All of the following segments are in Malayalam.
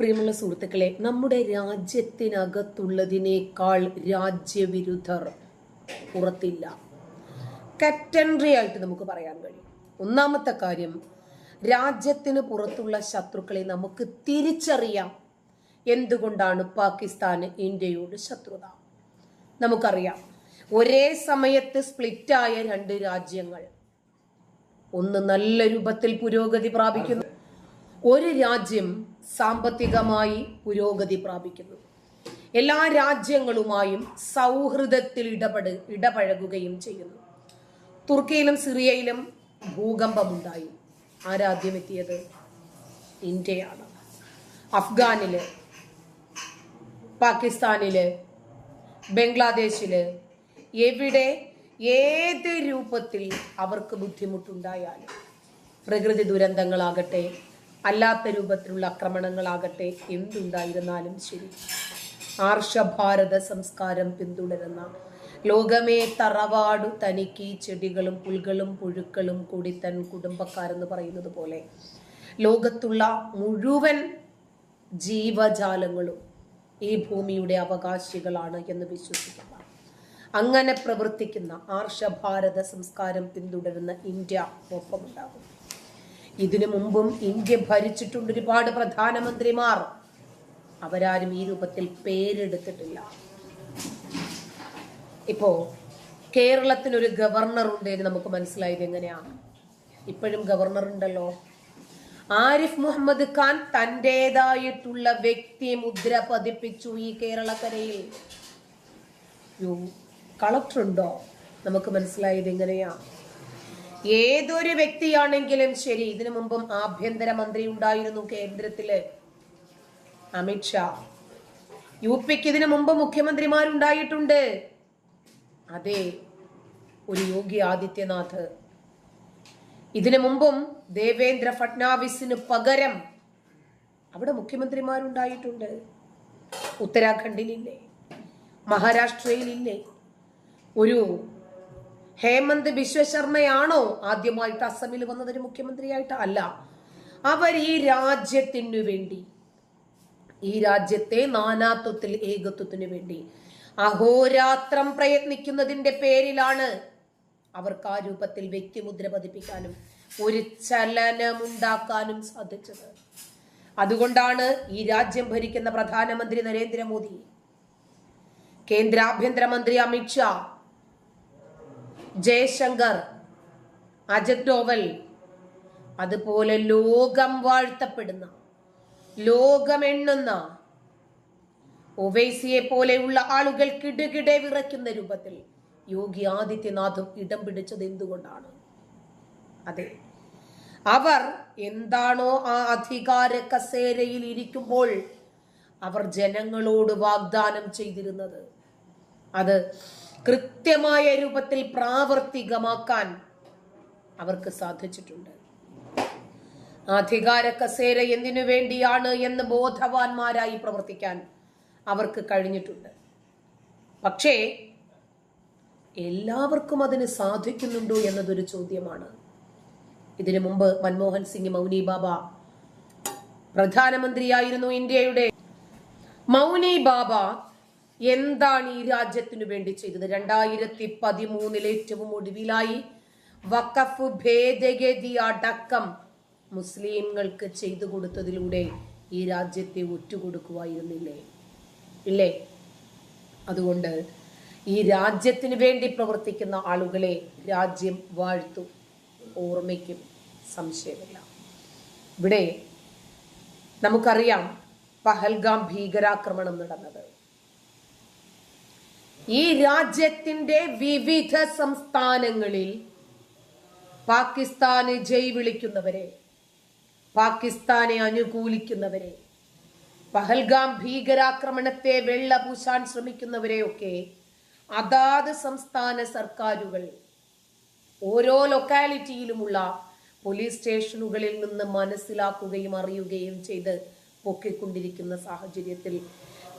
പ്രിയമുള്ള സുഹൃത്തുക്കളെ നമ്മുടെ രാജ്യത്തിനകത്തുള്ളതിനേക്കാൾ രാജ്യവിരുദ്ധർ പുറത്തില്ല. കറ്റൻട്രി ആയിട്ട് നമുക്ക് പറയാൻ കഴിയും. ഒന്നാമത്തെ കാര്യം രാജ്യത്തിന് പുറത്തുള്ള ശത്രുക്കളെ നമുക്ക് തിരിച്ചറിയാം. എന്തുകൊണ്ടാണ് പാകിസ്ഥാന് ഇന്ത്യയോട് ശത്രുത? നമുക്കറിയാം ഒരേ സമയത്ത് സ്പ്ലിറ്റായ രണ്ട് രാജ്യങ്ങൾ. ഒന്ന് നല്ല രൂപത്തിൽ പുരോഗതി പ്രാപിക്കുന്നു. ഒരു രാജ്യം സാമ്പത്തികമായി പുരോഗതി പ്രാപിക്കുന്നു. എല്ലാ രാജ്യങ്ങളുമായും സൗഹൃദത്തിൽ ഇടപെട് ഇടപഴകുകയും ചെയ്യുന്നു. തുർക്കിയിലും സിറിയയിലും ഭൂകമ്പമുണ്ടായി. ആരാദ്യം എത്തിയത് ഇന്ത്യയാണ്. അഫ്ഗാനിൽ പാകിസ്ഥാനിൽ ബംഗ്ലാദേശിൽ എവിടെ ഏത് രൂപത്തിൽ അവർക്ക് ബുദ്ധിമുട്ടുണ്ടായാലും പ്രകൃതി ദുരന്തങ്ങളാകട്ടെ അല്ലാത്ത രൂപത്തിലുള്ള ആക്രമണങ്ങളാകട്ടെ എന്തുണ്ടായിരുന്നാലും ശരി. ആർഷഭാരത സംസ്കാരം പിന്തുടരുന്ന ലോകമേ തറവാടു തനിക്ക് ചെടികളും പുൽകളും പുഴുക്കളും കൂടി തൻ കുടുംബക്കാരെന്ന് പറയുന്നത് പോലെ ലോകത്തുള്ള മുഴുവൻ ജീവജാലങ്ങളും ഈ ഭൂമിയുടെ അവകാശികളാണ് എന്ന് വിശ്വസിക്കുന്ന അങ്ങനെ പ്രവർത്തിക്കുന്ന ആർഷഭാരത സംസ്കാരം പിന്തുടരുന്ന ഇന്ത്യ ഒപ്പമുണ്ടാകും. ഇതിനു മുമ്പും ഇന്ത്യ ഭരിച്ചിട്ടുണ്ട് ഒരുപാട് പ്രധാനമന്ത്രിമാർ. അവരാരും ഈ രൂപത്തിൽ പേരെടുത്തിട്ടില്ല. ഇപ്പോ കേരളത്തിനൊരു ഗവർണർ ഉണ്ട് എന്ന് നമുക്ക് മനസ്സിലായത് എങ്ങനെയാണ്? ഇപ്പോഴും ഗവർണർ ഉണ്ടല്ലോ. ആരിഫ് മുഹമ്മദ് ഖാൻ തന്റെതായിട്ടുള്ള വ്യക്തി മുദ്ര പതിപ്പിച്ചു ഈ കേരളക്കരയിൽ. കളക്ടർ ഉണ്ടോ? നമുക്ക് മനസ്സിലായത് എങ്ങനെയാ? ഏതൊരു വ്യക്തിയാണെങ്കിലും ശരി ഇതിനു മുമ്പും ആഭ്യന്തരമന്ത്രി ഉണ്ടായിരുന്നു കേന്ദ്രത്തിൽ. അമിത്ഷാ യു പിക്ക് ഇതിനു മുമ്പ് മുഖ്യമന്ത്രിമാരുണ്ടായിട്ടുണ്ട്. അതെ ഒരു യോഗി ആദിത്യനാഥ്. ഇതിനു മുമ്പും ദേവേന്ദ്ര ഫട്നാവിസിന് പകരം അവിടെ മുഖ്യമന്ത്രിമാരുണ്ടായിട്ടുണ്ട്. ഉത്തരാഖണ്ഡിലില്ലേ മഹാരാഷ്ട്രയിലില്ലേ. ഒരു ഹേമന്ത് ബിശ്വശർമ്മയാണോ ആദ്യമായിട്ട് അസമിൽ വന്നതൊരു മുഖ്യമന്ത്രിയായിട്ട് അല്ല. അവർ ഈ രാജ്യത്തിനു വേണ്ടി ഈ രാജ്യത്തെ നാനാത്വത്തിൽ ഏകത്വത്തിനു വേണ്ടി അഹോരാത്രം പ്രയത്നിക്കുന്നതിന്റെ പേരിലാണ് അവർക്ക് ആ രൂപത്തിൽ വ്യക്തിമുദ്ര പതിപ്പിക്കാനും ഒരു ചലനമുണ്ടാക്കാനും സാധിച്ചത്. അതുകൊണ്ടാണ് ഈ രാജ്യം ഭരിക്കുന്ന പ്രധാനമന്ത്രി നരേന്ദ്രമോദി കേന്ദ്ര ആഭ്യന്തരമന്ത്രി അമിത്ഷാ ജയശങ്കർ അജിത് ഡോവൽ. അതുപോലെ ലോകം വാഴ്ത്തപ്പെടുന്ന ലോകമെണ്ണുന്ന ഒവൈസിയെ പോലെയുള്ള ആളുകൾ കിടുകിടെ വിറയ്ക്കുന്ന രൂപത്തിൽ യോഗി ആദിത്യനാഥും ഇടം പിടിച്ചത് എന്തുകൊണ്ടാണ്? അതെ. അവർ എന്താണോ ആ അധികാര കസേരയിൽ ഇരിക്കുമ്പോൾ അവർ ജനങ്ങളോട് വാഗ്ദാനം ചെയ്തിരുന്നത്. അത് കൃത്യമായ രൂപത്തിൽ പ്രാവർത്തികമാക്കാൻ അവർക്ക് സാധിച്ചിട്ടുണ്ട്. അധികാര കസേര എന്തിനു വേണ്ടിയാണ് എന്ന് ബോധവാന്മാരായി പ്രവർത്തിക്കാൻ അവർക്ക് കഴിഞ്ഞിട്ടുണ്ട്. പക്ഷേ എല്ലാവർക്കും അതിന് സാധിക്കുന്നുണ്ടോ എന്നതൊരു ചോദ്യമാണ്. ഇതിനു മുമ്പ് മൻമോഹൻ സിംഗ് മൗനി ബാബ പ്രധാനമന്ത്രിയായിരുന്നു ഇന്ത്യയുടെ. മൗനി ബാബ എന്താണ് ഈ രാജ്യത്തിനു വേണ്ടി ചെയ്തത്? രണ്ടായിരത്തി പതിമൂന്നിൽ ഏറ്റവും ഒടുവിലായി വഖഫ് ഭേദഗതി അടക്കം മുസ്ലിങ്ങൾക്ക് ചെയ്തു കൊടുത്തതിലൂടെ ഈ രാജ്യത്തെ ഒറ്റുകൊടുക്കുമായിരുന്നില്ലേ ഇല്ലേ? അതുകൊണ്ട് ഈ രാജ്യത്തിന് വേണ്ടി പ്രവർത്തിക്കുന്ന ആളുകളെ രാജ്യം വാഴ്ത്തും. ഓർമ്മയ്ക്കും സംശയമില്ല. ഇവിടെ നമുക്കറിയാം പഹൽഗാം ഭീകരാക്രമണം നടന്നത്. ഈ രാജ്യത്തിന്റെ വിവിധ സംസ്ഥാനങ്ങളിൽ പാകിസ്ഥാന് ജയ് വിളിക്കുന്നവരെ പാകിസ്ഥാനെ അനുകൂലിക്കുന്നവരെ പഹൽഗാം ഭീകരാക്രമണത്തെ വെള്ളപൂശാൻ ശ്രമിക്കുന്നവരെയൊക്കെ അതാത് സംസ്ഥാന സർക്കാരുകൾ ഓരോ ലൊക്കാലിറ്റിയിലുമുള്ള പോലീസ് സ്റ്റേഷനുകളിൽ നിന്ന് മനസ്സിലാക്കുകയും അറിയുകയും ചെയ്ത് പൊക്കിക്കൊണ്ടിരിക്കുന്ന സാഹചര്യത്തിൽ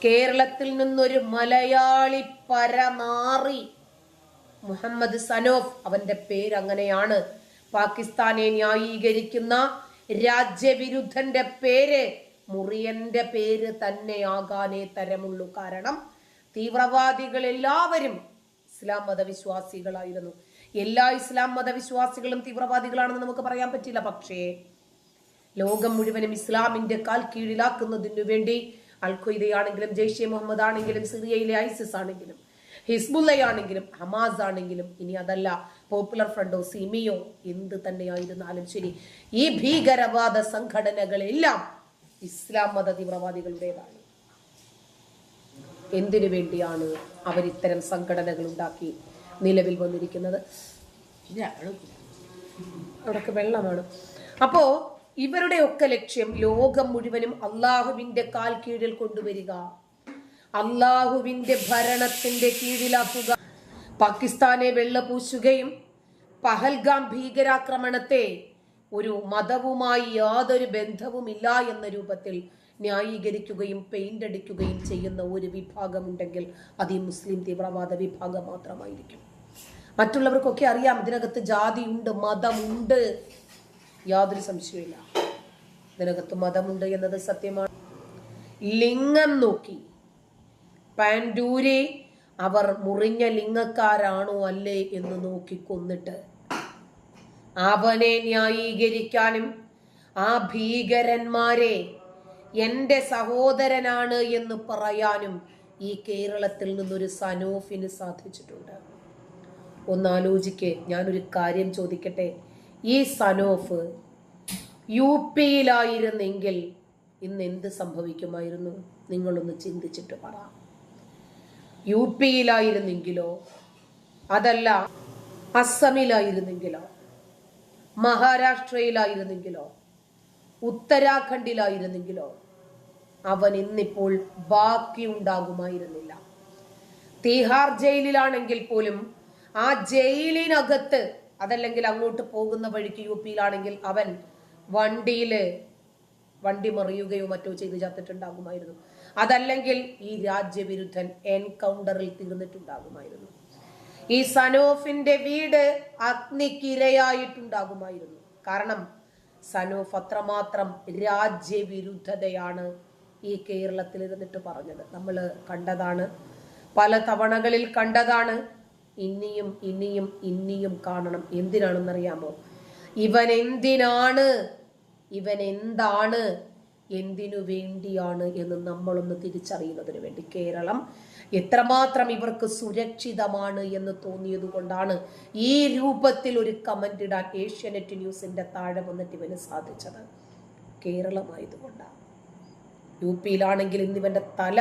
കേരളത്തിൽ നിന്നൊരു മലയാളി പരമാറി മുഹമ്മദ് സനോഫ് അവന്റെ പേര് അങ്ങനെയാണ് പാകിസ്ഥാനെ ന്യായീകരിക്കുന്ന രാജ്യവിരുദ്ധന്റെ പേര് മുറിയന്റെ പേര് തന്നെ തന്നെയാകാനേ തരമുള്ളൂ. കാരണം തീവ്രവാദികൾ എല്ലാവരും ഇസ്ലാം മതവിശ്വാസികളായിരുന്നു. എല്ലാ ഇസ്ലാം മതവിശ്വാസികളും തീവ്രവാദികളാണെന്ന് നമുക്ക് പറയാൻ പറ്റില്ല. പക്ഷേ ലോകം മുഴുവനും ഇസ്ലാമിന്റെ കാൽ കീഴിലാക്കുന്നതിനു വേണ്ടി അൽ ഖ്വയ്ദയാണെങ്കിലും ജെയ്ഷെ മുഹമ്മദ് ആണെങ്കിലും സിറിയയിലെ ഐസിസ് ആണെങ്കിലും ഹിസ്ബുല്ലയാണെങ്കിലും ഹമാസ് ആണെങ്കിലും ഇനി അതല്ല പോപ്പുലർ ഫ്രണ്ടോ സിമിയോ എന്ത് തന്നെയായിരുന്നാലും ശരി ഈ ഭീകരവാദ സംഘടനകളെല്ലാം ഇസ്ലാം മത തീവ്രവാദികളുടേതാണ് എന്തിനു വേണ്ടിയാണ് അവരിത്തരം സംഘടനകൾ ഉണ്ടാക്കി നിലവിൽ വന്നിരിക്കുന്നത്? അവിടൊക്കെ വെള്ളമാണ്. അപ്പോ ഇവരുടെ ഒക്കെ ലക്ഷ്യം ലോകം മുഴുവനും അള്ളാഹുവിന്റെ കാൽ കീഴിൽ കൊണ്ടുവരിക. അള്ളാഹുവിന്റെ ഭരണത്തിന്റെ കീഴിലാക്കുക. പാകിസ്ഥാനെ വെള്ളപൂശുകയും പഹൽഗാം ഭീകരാക്രമണത്തെ ഒരു മതവുമായി യാതൊരു ബന്ധവുമില്ല എന്ന രൂപത്തിൽ ന്യായീകരിക്കുകയും പെയിന്റ് അടിക്കുകയും ചെയ്യുന്ന ഒരു വിഭാഗമുണ്ടെങ്കിൽ അത് ഈ മുസ്ലിം തീവ്രവാദ വിഭാഗം മാത്രമായിരിക്കും. മറ്റുള്ളവർക്കൊക്കെ അറിയാം ഇതിനകത്ത് ജാതിയുണ്ട് മതമുണ്ട് യാതൊരു സംശയമില്ല ഇതിനകത്ത് മതമുണ്ട് എന്നത് സത്യമാണ്. ലിംഗം നോക്കി. പാൻഡൂരെ അവർ മുറിഞ്ഞ ലിംഗക്കാരാണോ അല്ലേ എന്ന് നോക്കി കൊന്നിട്ട്. അവനെ ന്യായീകരിക്കാനും ആ ഭീകരന്മാരെ എന്റെ സഹോദരനാണ് എന്ന് പറയാനും ഈ കേരളത്തിൽ നിന്നൊരു സനോഫിന് സാധിച്ചിട്ടുണ്ട്. ഒന്നാലോചിക്കേ. ഞാനൊരു കാര്യം ചോദിക്കട്ടെ? ഈ സനോഫ് യു പിയിലായിരുന്നെങ്കിൽ ഇന്ന് എന്ത് സംഭവിക്കുമായിരുന്നു? നിങ്ങളൊന്ന് ചിന്തിച്ചിട്ട് പറ. യു പിയിലായിരുന്നെങ്കിലോ? അതല്ല അസമിലായിരുന്നെങ്കിലോ? മഹാരാഷ്ട്രയിലായിരുന്നെങ്കിലോ? ഉത്തരാഖണ്ഡിലായിരുന്നെങ്കിലോ? അവൻ ഇന്നിപ്പോൾ ബാക്കി ഉണ്ടാകുമായിരുന്നില്ല തീഹാർ ജയിലിലാണെങ്കിൽ പോലും ആ ജയിലിനകത്ത് അതല്ലെങ്കിൽ അങ്ങോട്ട് പോകുന്ന വഴിക്ക് യു പിയിലാണെങ്കിൽ അവൻ വണ്ടിയിൽ വണ്ടി മറിയുകയോ മറ്റോ ചെയ്ത് ചത്തിട്ടുണ്ടാകുമായിരുന്നു. അതല്ലെങ്കിൽ ഈ രാജ്യവിരുദ്ധൻ എൻകൗണ്ടറിൽ തീർന്നിട്ടുണ്ടാകുമായിരുന്നു. ഈ സനോഫിന്റെ വീട് അഗ്നിക്കിരയായിട്ടുണ്ടാകുമായിരുന്നു. കാരണം സനോഫ് അത്രമാത്രം രാജ്യവിരുദ്ധതയാണ് ഈ കേരളത്തിൽ ഇരുന്നിട്ട് പറഞ്ഞത്. നമ്മൾ കണ്ടതാണ് പല തവണകളിൽ കണ്ടതാണ് ഇനിയും ഇനിയും ഇനിയും കാണണം. എന്തിനാണെന്നറിയാമോ? ഇവൻ എന്തിനാണ് ഇവൻ എന്താണ് എന്തിനു വേണ്ടിയാണ് എന്ന് നമ്മളൊന്ന് തിരിച്ചറിയുന്നതിന് വേണ്ടി. കേരളം എത്രമാത്രം ഇവർക്ക് സുരക്ഷിതമാണ് എന്ന് തോന്നിയത് കൊണ്ടാണ് ഈ രൂപത്തിൽ ഒരു കമന്റ് ഇടാൻ ഏഷ്യാനെറ്റ് ന്യൂസിന്റെ താഴെ വന്നിട്ട് ഇവന് സാധിച്ചത്. കേരളമായതുകൊണ്ടാണ്. യു പിയിലാണെങ്കിൽ ഇന്നിവന്റെ തല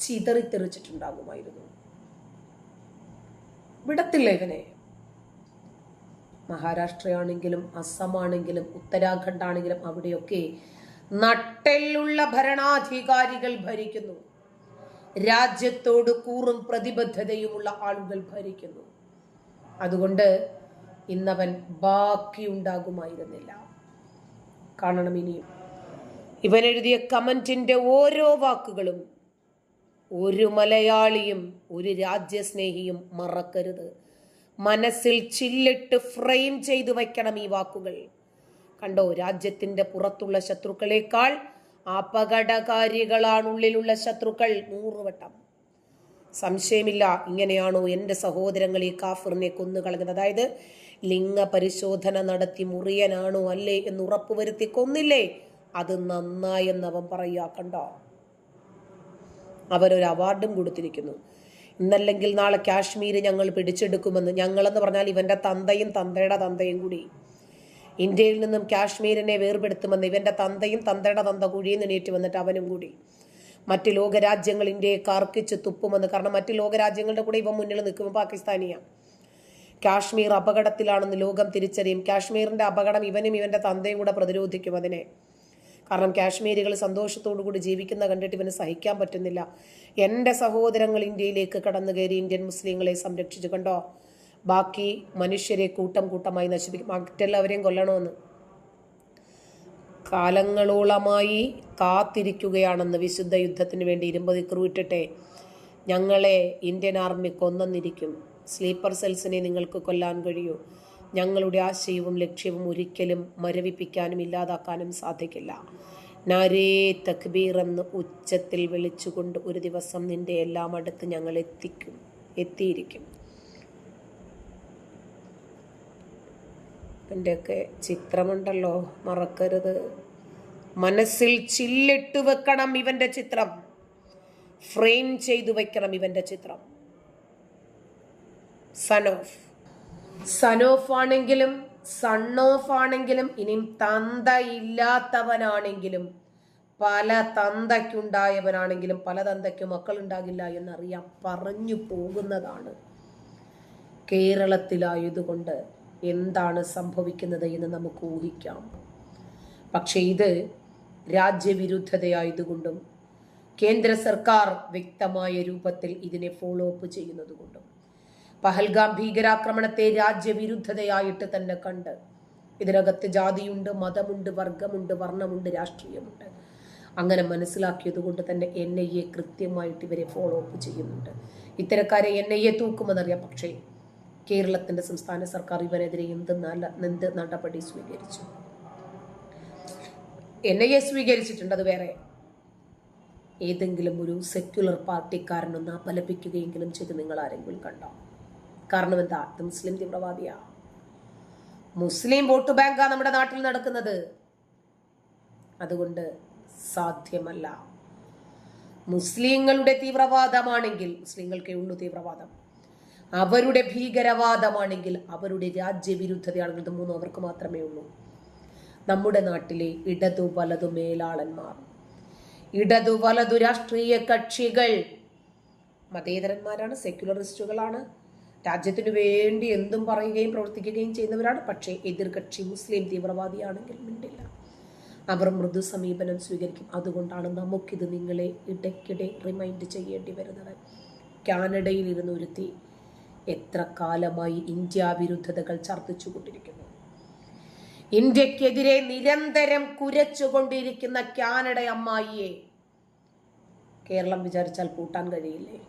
ചിതറിത്തെറിച്ചിട്ടുണ്ടാകുമായിരുന്നു. വിടത്തില്ല ഇവനെ. മഹാരാഷ്ട്രയാണെങ്കിലും അസമാണെങ്കിലും ഉത്തരാഖണ്ഡ് ആണെങ്കിലും അവിടെയൊക്കെ നട്ടെല്ലുള്ള ഭരണാധികാരികൾ ഭരിക്കുന്നു. രാജ്യത്തോട് കൂറും പ്രതിബദ്ധതയുമുള്ള ആളുകൾ ഭരിക്കുന്നു. അതുകൊണ്ട് ഇന്നവൻ ബാക്കിയുണ്ടാകുമായിരുന്നില്ല. കാണണം ഇനിയും. ഇവൻ എഴുതിയ കമന്റിന്റെ ഓരോ വാക്കുകളും ഒരു മലയാളിയും ഒരു രാജ്യസ്നേഹിയും മറക്കരുത്. മനസ്സിൽ ചില്ലിട്ട് ഫ്രെയിം ചെയ്തു വയ്ക്കണം ഈ വാക്കുകൾ. കണ്ടോ രാജ്യത്തിന്റെ പുറത്തുള്ള ശത്രുക്കളേക്കാൾ അപകടകാരികളാണ് ഉള്ളിലുള്ള ശത്രുക്കൾ നൂറുവട്ടം സംശയമില്ല ഇങ്ങനെയാണോ എന്റെ സഹോദരങ്ങൾ ഈ കാഫിറിനെ കൊന്നുകളഞ്ഞത്? അതായത് ലിംഗ പരിശോധന നടത്തി മുറിയനാണോ അല്ലേ എന്ന് ഉറപ്പുവരുത്തി കൊന്നില്ലേ? അത് നന്നായെന്ന് അവൻ പറയുക കണ്ടോ? അവരൊരു അവാർഡും കൊടുത്തിരിക്കുന്നു. ഇന്നല്ലെങ്കിൽ നാളെ കാശ്മീർ ഞങ്ങൾ പിടിച്ചെടുക്കുമെന്ന് ഞങ്ങളെന്ന് പറഞ്ഞാൽ ഇവന്റെ തന്തയും തന്തയുടെ തന്തയും കൂടി. ഇന്ത്യയിൽ നിന്നും കാശ്മീരിനെ വേർപെടുത്തുമെന്ന് ഇവന്റെ തന്തയും തന്തയുടെ തന്ത കുഴിയിൽ നിന്നേറ്റ് വന്നിട്ട് അവനും കൂടി. മറ്റ് ലോകരാജ്യങ്ങൾ ഇന്ത്യയെ കർക്കിച്ച് തുപ്പുമെന്ന് കാരണം മറ്റ് ലോകരാജ്യങ്ങളുടെ കൂടെ ഇവ മുന്നിൽ നിൽക്കുമ്പോൾ പാകിസ്ഥാനിയാണ് കാശ്മീർ അപകടത്തിലാണെന്ന് ലോകം തിരിച്ചറിയും. കാശ്മീരിന്റെ അപകടം ഇവനും ഇവന്റെ തന്തയും കൂടെ പ്രതിരോധിക്കും അതിനെ. കാരണം കാശ്മീരികൾ സന്തോഷത്തോടു കൂടി ജീവിക്കുന്ന കണ്ടിട്ട് ഇവന് സഹിക്കാൻ പറ്റുന്നില്ല. എന്റെ സഹോദരങ്ങൾ ഇന്ത്യയിലേക്ക് കടന്നു കയറി ഇന്ത്യൻ മുസ്ലിങ്ങളെ സംരക്ഷിച്ചു കണ്ടോ? ബാക്കി മനുഷ്യരെ കൂട്ടം കൂട്ടമായി നശിപ്പിക്കും. മറ്റെല്ലാവരെയും കൊല്ലണമെന്ന് കാലങ്ങളോളമായി കാത്തിരിക്കുകയാണെന്ന് വിശുദ്ധ യുദ്ധത്തിന് വേണ്ടി ഇരുമ്പ് ഇട്ടിട്ടെ ഞങ്ങളെ ഇന്ത്യൻ ആർമി കൊന്നിരിക്കും സ്ലീപ്പർ സെൽസിനെ നിങ്ങൾക്ക് കൊല്ലാൻ കഴിയൂ. ഞങ്ങളുടെ ആശയവും ലക്ഷ്യവും ഒരിക്കലും മരവിപ്പിക്കാനും ഇല്ലാതാക്കാനും സാധിക്കില്ല. നാരേ തക്ബീർ എന്ന് ഉച്ചത്തിൽ വിളിച്ചുകൊണ്ട് ഒരു ദിവസം നിന്റെ എല്ലാം അടുത്ത് ഞങ്ങൾ എത്തിക്കും എത്തിയിരിക്കും. എന്റെയൊക്കെ ചിത്രമുണ്ടല്ലോ മറക്കരുത്. മനസ്സിൽ ചില്ലിട്ട് വെക്കണം ഇവന്റെ ചിത്രം. ഫ്രെയിം ചെയ്തു വെക്കണം ഇവന്റെ ചിത്രം. സനോഫ് ഓഫ് ആണെങ്കിലും സൺ ഓഫ് ആണെങ്കിലും ഇനിയും തന്ത ഇല്ലാത്തവനാണെങ്കിലും പല തന്തയ്ക്കുണ്ടായവനാണെങ്കിലും പല തന്തയ്ക്ക് മക്കളുണ്ടാകില്ല എന്നറിയാം പറഞ്ഞു പോകുന്നതാണ്. കേരളത്തിലായതുകൊണ്ട് എന്താണ് സംഭവിക്കുന്നത് എന്ന് നമുക്ക് ഊഹിക്കാം. പക്ഷേ ഇത് രാജ്യവിരുദ്ധതയായതുകൊണ്ടും കേന്ദ്ര സർക്കാർ വ്യക്തമായ രൂപത്തിൽ ഇതിനെ ഫോളോ അപ്പ് ചെയ്യുന്നതുകൊണ്ടും പഹൽഗാം ഭീകരാക്രമണത്തെ രാജ്യവിരുദ്ധതയായിട്ട് തന്നെ കണ്ട്. ഇതിനകത്ത് ജാതിയുണ്ട് മതമുണ്ട് വർഗമുണ്ട് വർണമുണ്ട് രാഷ്ട്രീയമുണ്ട്. അങ്ങനെ മനസ്സിലാക്കിയത് കൊണ്ട് തന്നെ എൻ ഐ എ കൃത്യമായിട്ട് ഇവരെ ഫോളോ അപ്പ് ചെയ്യുന്നുണ്ട്. ഇത്തരക്കാരെ എൻ ഐ എ തൂക്കുമെന്നറിയാം. പക്ഷേ കേരളത്തിന്റെ സംസ്ഥാന സർക്കാർ ഇവരെതിരെ എന്ത് നല്ല എന്ത് നടപടി സ്വീകരിച്ചു? എൻ ഐ എ സ്വീകരിച്ചിട്ടുണ്ട്. അത് വേറെ. ഏതെങ്കിലും ഒരു സെക്യുലർ പാർട്ടിക്കാരനൊന്ന് അപലപിക്കുകയെങ്കിലും ചെയ്ത് നിങ്ങൾ ആരെങ്കിലും കണ്ടോ? കാരണം എന്താ? ഇത് മുസ്ലിം തീവ്രവാദിയാ. മുസ്ലിം വോട്ട് ബാങ്കാ നമ്മുടെ നാട്ടിൽ നടക്കുന്നത്. അതുകൊണ്ട് സാധ്യമല്ല. മുസ്ലിങ്ങളുടെ തീവ്രവാദമാണെങ്കിൽ മുസ്ലിങ്ങൾക്കേ ഉള്ളൂ തീവ്രവാദം. അവരുടെ ഭീകരവാദമാണെങ്കിൽ അവരുടെ രാജ്യവിരുദ്ധതയാണെങ്കിൽ ഇത് മൂന്നും അവർക്ക് മാത്രമേ ഉള്ളൂ. നമ്മുടെ നാട്ടിലെ ഇടതു വലതു മേലാളന്മാർ ഇടതു വലതു രാഷ്ട്രീയ കക്ഷികൾ മതേതരന്മാരാണ് സെക്യുലറിസ്റ്റുകളാണ് രാജ്യത്തിനു വേണ്ടി എന്തും പറയുകയും പ്രവർത്തിക്കുകയും ചെയ്യുന്നവരാണ്. പക്ഷേ എതിർകക്ഷി മുസ്ലിം തീവ്രവാദിയാണെങ്കിൽ മിണ്ടില്ല. അവർ മൃദു സമീപനം സ്വീകരിക്കും. അതുകൊണ്ടാണ് നമുക്കിത് നിങ്ങളെ ഇടയ്ക്കിടെ റിമൈൻഡ് ചെയ്യേണ്ടി വരുന്നത്. കാനഡയിൽ ഇരുന്ന് ഒരുത്തി എത്ര കാലമായി ഇന്ത്യ വിരുദ്ധതകൾ ഛർദ്ദിച്ചുകൊണ്ടിരിക്കുന്നു. ഇന്ത്യക്കെതിരെ നിരന്തരം കുരച്ചുകൊണ്ടിരിക്കുന്ന കാനഡ അമ്മായിയെ കേരളം വിചാരിച്ചാൽ കൂട്ടാൻ കഴിയില്ലേ?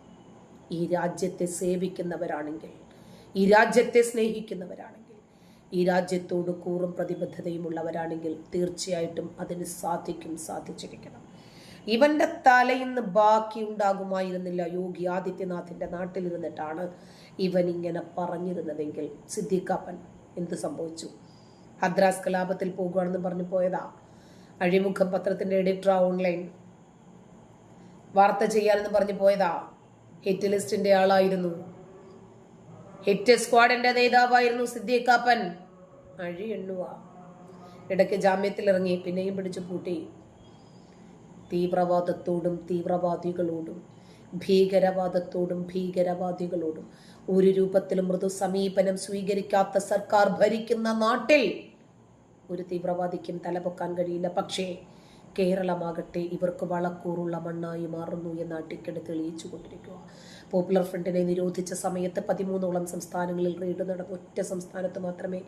ഈ രാജ്യത്തെ സേവിക്കുന്നവരാണെങ്കിൽ ഈ രാജ്യത്തെ സ്നേഹിക്കുന്നവരാണെങ്കിൽ ഈ രാജ്യത്തോട് കൂറും പ്രതിബദ്ധതയും ഉള്ളവരാണെങ്കിൽ തീർച്ചയായിട്ടും അതിന് സാധിക്കും സാധിച്ചിരിക്കണം. ഇവന്റെ തലയിന്ന് ബാക്കി ഉണ്ടാകുമായിരുന്നില്ല യോഗി ആദിത്യനാഥിന്റെ നാട്ടിലിരുന്നിട്ടാണ് ഇവൻ ഇങ്ങനെ പറഞ്ഞിരുന്നതെങ്കിൽ. സിദ്ദിഖാപ്പൻ എന്ത് സംഭവിച്ചു? ഹദ്രാസ് കലാപത്തിൽ പോകുകയാണെന്ന് പറഞ്ഞു പോയതാ. അഴിമുഖം പത്രത്തിന്റെ എഡിറ്റർ ഓൺലൈൻ. വാർത്ത ചെയ്യാനെന്ന് പറഞ്ഞു പോയതാ. ഹിറ്റ് ലിസ്റ്റിന്റെ ആളായിരുന്നു. ഹിറ്റ് സ്ക്വാഡിന്റെ നേതാവായിരുന്നു സിദ്ദീഖാപ്പൻ. അഴി എണ്ണുക ഇടയ്ക്ക് ജാമ്യത്തിൽ ഇറങ്ങി പിന്നെയും പിടിച്ചു പൂട്ടി. തീവ്രവാദത്തോടും തീവ്രവാദികളോടും ഭീകരവാദത്തോടും ഭീകരവാദികളോടും ഒരു രൂപത്തിലും മൃദു സമീപനം സ്വീകരിക്കാത്ത സർക്കാർ ഭരിക്കുന്ന നാട്ടിൽ ഒരു തീവ്രവാദിക്കും തലപൊക്കാൻ കഴിയില്ല. പക്ഷേ കേരളമാകട്ടെ ഇവർക്ക് വളക്കൂറുള്ള മണ്ണായി മാറുന്നു എന്ന് അടിക്കടി തെളിയിച്ചു കൊണ്ടിരിക്കുക പോപ്പുലർ ഫ്രണ്ടിനെ നിരോധിച്ച സമയത്ത് പതിമൂന്നോളം സംസ്ഥാനങ്ങളിൽ റെയ്ഡ് നടന്നു. ഒറ്റ സംസ്ഥാനത്ത് മാത്രമേ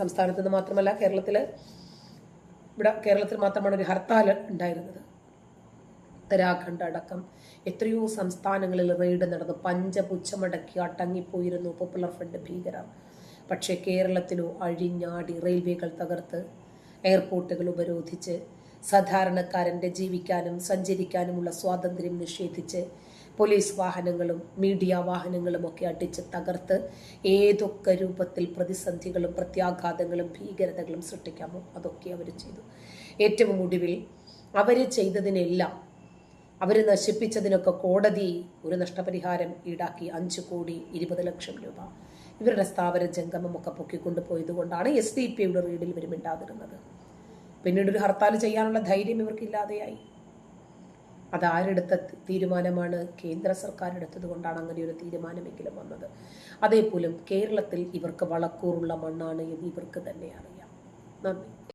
സംസ്ഥാനത്ത് നിന്ന് മാത്രമല്ല കേരളത്തിൽ ഇവിടെ കേരളത്തിൽ മാത്രമാണ് ഒരു ഹർത്താൽ ഉണ്ടായിരുന്നത്. ഉത്തരാഖണ്ഡ് അടക്കം എത്രയോ സംസ്ഥാനങ്ങളിൽ റെയ്ഡ് നടന്നു. പഞ്ചപുച്ഛമടക്കി അടങ്ങിപ്പോയിരുന്നു പോപ്പുലർ ഫ്രണ്ട് ഭീകരർ. പക്ഷേ കേരളത്തിലോ അഴിഞ്ഞാടി റെയിൽവേകൾ തകർത്ത് എയർപോർട്ടുകൾ ഉപരോധിച്ച് സാധാരണക്കാരന്റെ ജീവിക്കാനും സഞ്ചരിക്കാനുമുള്ള സ്വാതന്ത്ര്യം നിഷേധിച്ച് പോലീസ് വാഹനങ്ങളും മീഡിയ വാഹനങ്ങളും ഒക്കെ അടിച്ച് തകർത്ത് ഏതൊക്കെ രൂപത്തിൽ പ്രതിസന്ധികളും പ്രത്യാഘാതങ്ങളും ഭീകരതകളും സൃഷ്ടിക്കാമോ അതൊക്കെ അവർ ചെയ്തു. ഏറ്റവും ഒടുവിൽ അവർ ചെയ്തതിനെല്ലാം അവർ നശിപ്പിച്ചതിനൊക്കെ കോടതി ഒരു നഷ്ടപരിഹാരം ഈടാക്കി അഞ്ച് കോടി ഇരുപത് ലക്ഷം രൂപ. ഇവരുടെ സ്ഥാപന ജംഗമമൊക്കെ പൊക്കിക്കൊണ്ടുപോയത് കൊണ്ടാണ് എസ് ഡി പിയുടെ റീഡിൽ ഇവർ മിണ്ടാതിരുന്നത്. പിന്നീട് ഒരു ഹർത്താൽ ചെയ്യാനുള്ള ധൈര്യം ഇവർക്കില്ലാതെയായി. അതാരെടുത്ത തീരുമാനമാണ് കേന്ദ്ര സർക്കാർ എടുത്തത് കൊണ്ടാണ് അങ്ങനെ ഒരു തീരുമാനമെങ്കിലും വന്നത്. അതേപോലും കേരളത്തിൽ ഇവർക്ക് വളക്കൂറുള്ള മണ്ണാണ് എന്ന് ഇവർക്ക് തന്നെ അറിയാം. നന്ദി.